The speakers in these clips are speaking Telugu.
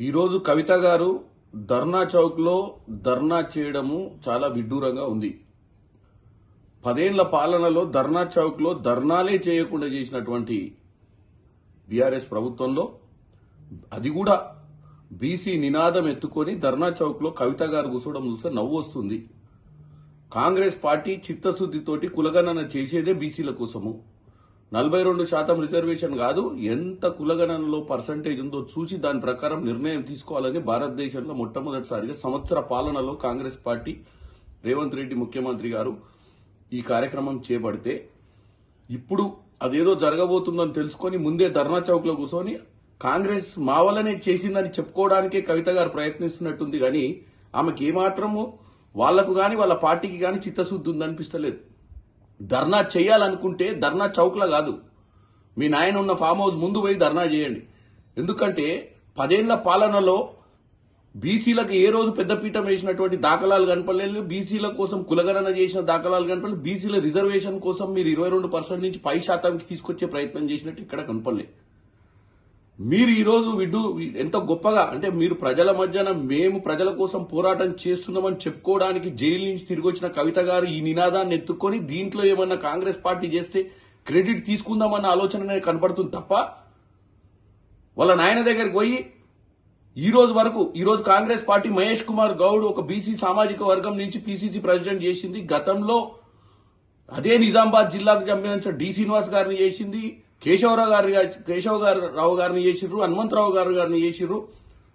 ఈరోజు కవిత గారు ధర్నా చౌక్లో ధర్నా చేయడము చాలా విడ్డూరంగా ఉంది. పదేళ్ళ పాలనలో ధర్నా చౌక్లో ధర్నాలే చేయకుండా చేసినటువంటి బీఆర్ఎస్ ప్రభుత్వంలో అది కూడా బీసీ నినాదం ఎత్తుకొని ధర్నా చౌక్లో కవిత గారు కూర్చోవడం చూస్తే నవ్వు వస్తుంది. కాంగ్రెస్ పార్టీ చిత్తశుద్ధితోటి కులగణన చేసేదే బీసీల కోసము. నలభై రెండు శాతం రిజర్వేషన్ కాదు ఎంత కులగణనలో పర్సంటేజ్ ఉందో చూసి దాని ప్రకారం నిర్ణయం తీసుకోవాలని భారతదేశంలో మొట్టమొదటిసారిగా సంవత్సర పాలనలో కాంగ్రెస్ పార్టీ రేవంత్ రెడ్డి ముఖ్యమంత్రి గారు ఈ కార్యక్రమం చేపడితే ఇప్పుడు అదేదో జరగబోతుందని తెలుసుకొని ముందే ధర్నా చౌక్లో కూర్చొని కాంగ్రెస్ మా వల్లనే చేసిందని చెప్పుకోవడానికే కవిత గారు ప్రయత్నిస్తున్నట్టుంది కానీ ఆమెకి ఏమాత్రము వాళ్ళకు కానీ వాళ్ళ పార్టీకి కానీ చిత్తశుద్ధి ఉందనిపిస్తలేదు. ధర్నా చేయాలనుకుంటే ధర్నా చౌక్లా కాదు. మీ నాయన ఉన్న ఫామ్ హౌస్ ముందు పోయి ధర్నా చేయండి. ఎందుకంటే పదేళ్ళ పాలనలో బీసీలకు ఏ రోజు పెద్దపీఠం వేసినటువంటి దాఖలాలు కనపడలేదు. బీసీల కోసం కులగణన చేసిన దాఖలాలు కనపడలేదు. బీసీల రిజర్వేషన్ కోసం మీరు ఇరవై రెండు పర్సెంట్ నుంచి పై శాతానికి తీసుకొచ్చే ప్రయత్నం చేసినట్టు ఇక్కడ కనపడలేదు. మీరు ఈరోజు విడ్డు ఎంత గొప్పగా అంటే మీరు ప్రజల మధ్యన మేము ప్రజల కోసం పోరాటం చేస్తున్నామని చెప్పుకోవడానికి జైలు నుంచి తిరిగి వచ్చిన కవిత గారు ఈ నినాదాన్ని ఎత్తుకొని దీంట్లో ఏమన్నా కాంగ్రెస్ పార్టీ చేస్తే క్రెడిట్ తీసుకుందామన్న ఆలోచన కనపడుతుంది తప్ప వాళ్ళ నాయన దగ్గరికి పోయి ఈ రోజు వరకు ఈ రోజు కాంగ్రెస్ పార్టీ మహేష్ కుమార్ గౌడ్ ఒక బీసీ సామాజిక వర్గం నుంచి పీసీసీ ప్రెసిడెంట్ చేసింది. గతంలో అదే నిజామాబాద్ జిల్లాకు సంబంధించిన డి శ్రీనివాస్ గారిని చేసింది. కేశవరావు గారి కేశవ గారు రావు గారిని చేసిర్రు హనుమంతరావు గారు గారిని చేసిర్రు.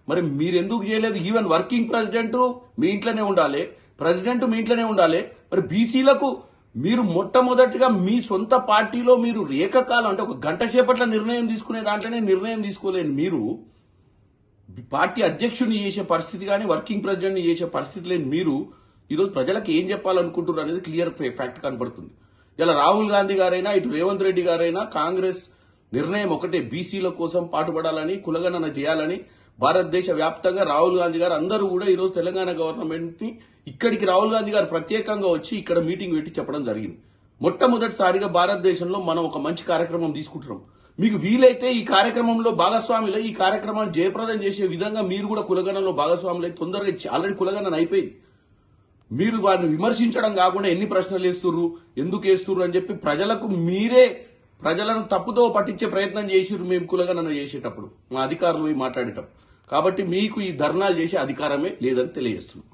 మరి మీరు ఎందుకు చేయలేదు? ఈవెన్ వర్కింగ్ ప్రెసిడెంట్ మీ ఇంట్లోనే ఉండాలి. ప్రెసిడెంట్ మీ ఇంట్లోనే ఉండాలి. మరి బీసీలకు మీరు మొట్టమొదటిగా మీ సొంత పార్టీలో మీరు ఏకకాలం అంటే ఒక గంట సేపట్ల నిర్ణయం తీసుకునే దాంట్లోనే నిర్ణయం తీసుకోలేని మీరు పార్టీ అధ్యక్షుని చేసే పరిస్థితి కానీ వర్కింగ్ ప్రెసిడెంట్ని చేసే పరిస్థితి లేని మీరు ఈరోజు ప్రజలకు ఏం చెప్పాలనుకుంటున్నారు అనేది క్లియర్ ఫ్యాక్ట్ కనబడుతుంది. ఇలా రాహుల్ గాంధీ గారైనా ఇటు రేవంత్ రెడ్డి గారైనా కాంగ్రెస్ నిర్ణయం ఒకటే. బీసీల కోసం పాటుపడాలని కులగణన చేయాలని భారతదేశ వ్యాప్తంగా రాహుల్ గాంధీ గారు అందరూ కూడా ఈరోజు తెలంగాణ గవర్నమెంట్ని ఇక్కడికి రాహుల్ గాంధీ గారు ప్రత్యేకంగా వచ్చి ఇక్కడ మీటింగ్ పెట్టి చెప్పడం జరిగింది. మొట్టమొదటిసారిగా భారతదేశంలో మనం ఒక మంచి కార్యక్రమం తీసుకుంటున్నాం. మీకు వీలైతే ఈ కార్యక్రమంలో భాగస్వాములై ఈ కార్యక్రమాన్ని జయప్రదం చేసే విధంగా మీరు కూడా కులగణంలో భాగస్వాములై తొందరగా ఆల్రెడీ కులగణన అయిపోయింది. మీరు వారిని విమర్శించడం కాకుండా ఎన్ని ప్రశ్నలు వేస్తుర్రు ఎందుకు వేస్తుర్రు అని చెప్పి ప్రజలకు మీరే ప్రజలను తప్పుతో పట్టించే ప్రయత్నం చేసిర్రు మేము కులగణన చేసేటప్పుడు మా అధికారులు పోయి మాట్లాడేటప్పుడు. కాబట్టి మీకు ఈ ధర్నాలు చేసే అధికారమే లేదని తెలియజేస్తున్నాం.